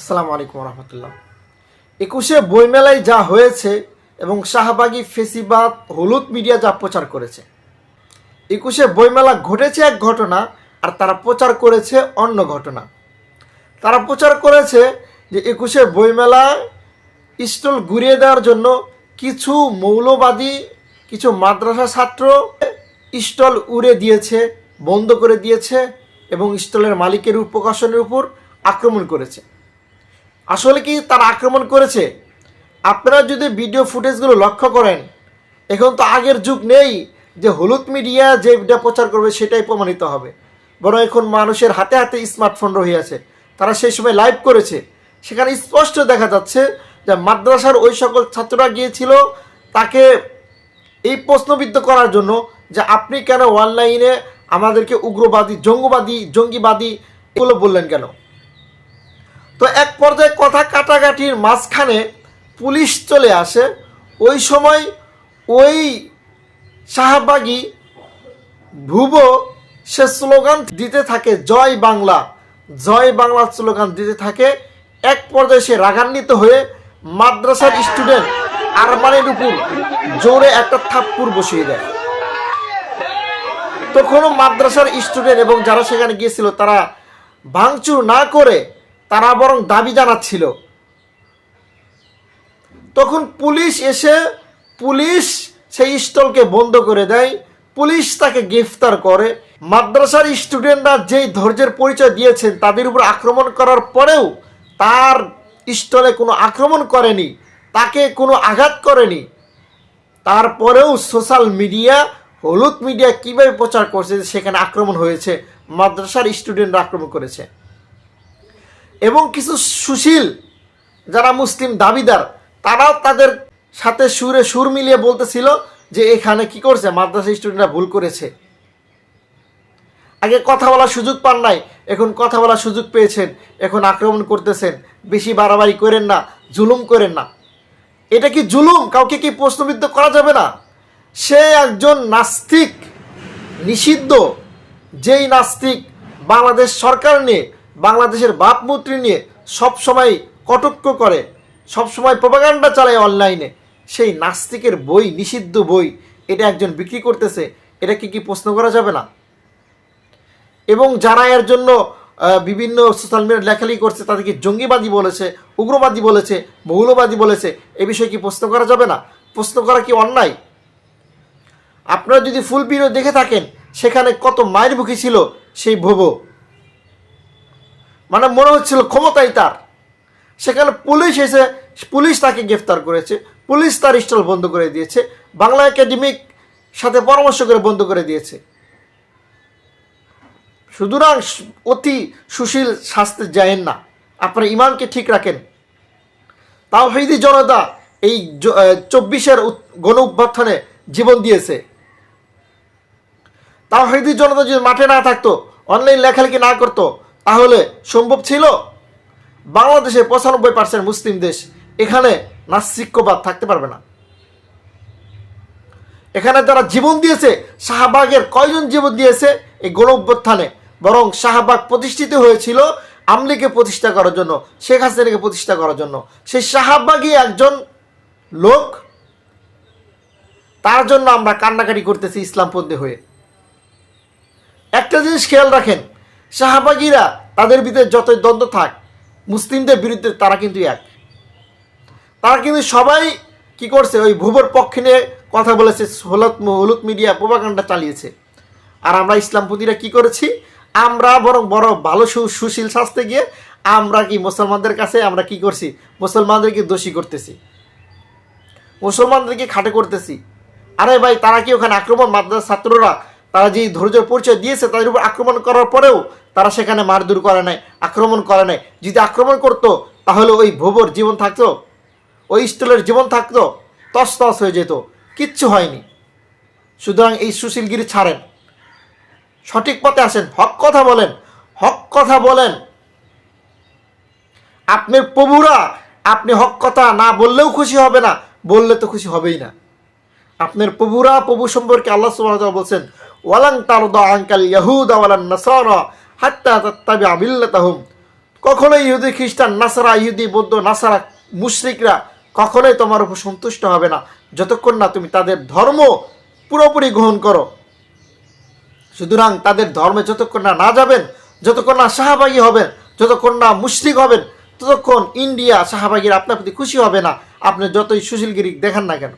আসসালামু আলাইকুম রহমতুল্লাহ একুশে বইমেলায় যা হয়েছে এবং শাহবাগী ফেসিবাদ, হলুদ মিডিয়া যা প্রচার করেছে। একুশে বইমেলা ঘটেছে এক ঘটনা আর তারা প্রচার করেছে অন্য ঘটনা। তারা প্রচার করেছে যে একুশে বইমেলায় স্টল ঘুরিয়ে দেওয়ার জন্য কিছু মৌলবাদী, কিছু মাদ্রাসা ছাত্র স্টল উড়ে দিয়েছে, বন্ধ করে দিয়েছে এবং স্টলের মালিকের প্রকাশনের উপর আক্রমণ করেছে। আসলে কি তারা আক্রমণ করেছে? আপনারা যদি ভিডিও ফুটেজগুলো লক্ষ্য করেন, এখন তো আগের যুগ নেই যে হলুদ মিডিয়া যেটা প্রচার করবে সেটাই প্রমাণিত হবে। বরং এখন মানুষের হাতে হাতে স্মার্টফোন রহিয়াছে তারা সেই সময় লাইভ করেছে। সেখানে স্পষ্ট দেখা যাচ্ছে যে মাদ্রাসার ওই সকল ছাত্ররা গিয়েছিল তাকে এই প্রশ্নবিদ্ধ করার জন্য যে আপনি কেন অনলাইনে আমাদেরকে উগ্রবাদী, জঙ্গবাদী, জঙ্গিবাদী এগুলো বললেন কেন? তো এক পর্যায়ে কথা কাটাকাটির মাঝখানে পুলিশ চলে আসে। ওই সময় ওই শাহবাগী ভুব সে স্লোগান দিতে থাকে, জয় বাংলা। জয় বাংলা স্লোগান দিতে থাকে। এক পর্যায়ে সে রাগান্বিত হয়ে মাদ্রাসার স্টুডেন্ট আরমানের উপর জোরে একটা থাপ্পুর বসিয়ে দেয়। তখনও মাদ্রাসার স্টুডেন্ট এবং যারা সেখানে গিয়েছিল, তারা ভাঙচুর না করে তারা বরং দাবি জানাচ্ছিল। তখন পুলিশ এসে, পুলিশ সেই স্টলকে বন্ধ করে দেয়, পুলিশ তাকে গ্রেফতার করে। মাদ্রাসার স্টুডেন্টরা যেই ধৈর্যের পরিচয় দিয়েছেন তাদের উপর আক্রমণ করার পরেও তার স্টলে কোনো আক্রমণ করেনি, তাকে কোনো আঘাত করেনি। তারপরেও সোশ্যাল মিডিয়া, হলুদ মিডিয়া কীভাবে প্রচার করছে সেখানে আক্রমণ হয়েছে, মাদ্রাসার স্টুডেন্টরা আক্রমণ করেছে। এবং কিছু সুশীল যারা মুসলিম দাবিদার, তারাও তাদের সাথে সুরে সুর মিলিয়ে বলতেছিল যে এখানে কি করছে, মাদ্রাসা স্টুডেন্টরা ভুল করেছে। আগে কথা বলার সুযোগ পান নাই, এখন কথা বলার সুযোগ পেয়েছেন, এখন আক্রমণ করতেছেন, বেশি বাড়াবাড়ি করেন না, জুলুম করেন না। এটা কি জুলুম? কাউকে কি প্রশ্নবিদ্ধ করা যাবে না? সে একজন নাস্তিক, নিষিদ্ধ, যেই নাস্তিক বাংলাদেশ সরকার নিয়ে বাংলাদেশের ভাবমূর্তি নিয়ে সব সময় কটক্ষ করে, সব সময় প্রপাগান্ডা চালায় অনলাইনে সেই নাস্তিকের বই, নিষিদ্ধ বই, এটা একজন বিক্রি করতেছে, এটা কি কি প্রশ্ন করা যাবে না? এবং যারা এর জন্য বিভিন্ন সোশ্যাল মিডিয়া লেখালেখি করছে তাদেরকে জঙ্গিবাদী বলেছে, উগ্রবাদী বলেছে মৌলবাদী বলেছে, এ বিষয়ে কি প্রশ্ন করা যাবে না? প্রশ্ন করা কি অন্যায়? আপনারা যদি ফুল ভিডিও দেখে থাকেন, সেখানে কত মায়ের মুখী ছিল সেই ভোব। মানে মনে হচ্ছিল ক্ষমতাই তার। সেখানে পুলিশ এসে, পুলিশ তাকে গ্রেফতার করেছে, পুলিশ তার স্টল বন্ধ করে দিয়েছে, বাংলা একাডেমিক সাথে পরামর্শ করে বন্ধ করে দিয়েছে। সুতরাং অতি সুশীল শাস্তে যায়েন না। আপনার ইমানকে ঠিক রাখেন। তাও হইদি জনতা এই চব্বিশের গণ অভ্যর্থনে জীবন দিয়েছে। তাও হইদি জনতা যদি মাঠে না থাকতো, অনলাইন লেখালেখি না করতো তাহলে সম্ভব ছিল? বাংলাদেশে পঁচানব্বই পার্সেন্ট মুসলিম দেশ এখানে নাস্তিক্যবাদ থাকতে পারবে না। এখানে তারা জীবন দিয়েছে, শাহবাগের কয়জন জীবন দিয়েছে এই গণ অভ্যুত্থানে বরং শাহবাগ প্রতিষ্ঠিত হয়েছিল আমলিকে প্রতিষ্ঠা করার জন্য, শেখ হাসিনাকে প্রতিষ্ঠা করার জন্য। সেই শাহবাগই একজন লোক, তার জন্য আমরা কান্নাকাটি করতেছি ইসলামপন্থী হয়ে। একটা জিনিস খেয়াল রাখেন শাহবাগীরা তাদের ভিতরে যতই দ্বন্দ্ব থাক, মুসলিমদের বিরুদ্ধে তারা কিন্তু এক। তারা কিন্তু সবাই কি করছে, ওই ভুবর পক্ষে নিয়ে কথা বলেছে, হলুদ হলুদ মিডিয়া প্রভাকাণ্ডা চালিয়েছে। আর আমরা ইসলামপন্থীরা কি করেছি, আমরা বরং বড় ভালো সুশীল শাস্তে গিয়ে আমরা কি মুসলমানদের কাছে আমরা কি করছি, মুসলমানদেরকে দোষী করতেছি। মুসলমানদেরকে খাটে করতেছি। আরে ভাই, তারা কি ওখানে আক্রমণ মাদ্রাসা ছাত্ররা তারা যেই ধৈর্য পরিচয় দিয়েছে তাদের উপর আক্রমণ করার পরেও তারা সেখানে মারধর করে নাই, আক্রমণ করে নাই। যদি আক্রমণ করতো, তাহলে ওই ভোবর জীবন থাকতো, ওই স্টলের জীবন থাকতো তস তস হয়ে যেত, কিচ্ছু হয়নি। সুতরাং এই সুশীলগিরি ছাড়েন। সঠিক পথে আসেন, হক কথা বলেন, হক কথা বলেন। আপনার প্রভুরা, আপনি হক কথা না বললেও খুশি হবে না, বললে তো খুশি হবেই না। আপনার প্রভুরা, প্রভু সম্পর্কে আল্লাহ তাআলা বলছেন ওয়ালাং তারদা আনকাল ইয়াহুদা ওয়ালান নাসারা হাত্তা তাত্তাবিআ মিল্লাতাহুম। কখনোই ইহুদি খ্রিস্টান, নাসারা, ইহুদি, বৌদ্ধ, নাসারা মুশরিকরা কখনোই তোমার উপর সন্তুষ্ট হবে না। যতক্ষণ না তুমি তাদের ধর্ম পুরোপুরি গ্রহণ করো। সুতরাং তাদের ধর্মে যতক্ষণ না না যাবেন, যতক্ষণ না শাহবাগী হবেন, যতক্ষণ না মুশরিক হবেন, ততক্ষণ ইন্ডিয়া শাহবাগীর আপনার প্রতি খুশি হবে না। আপনি যতই সুশীলগিরি দেখান না কেন।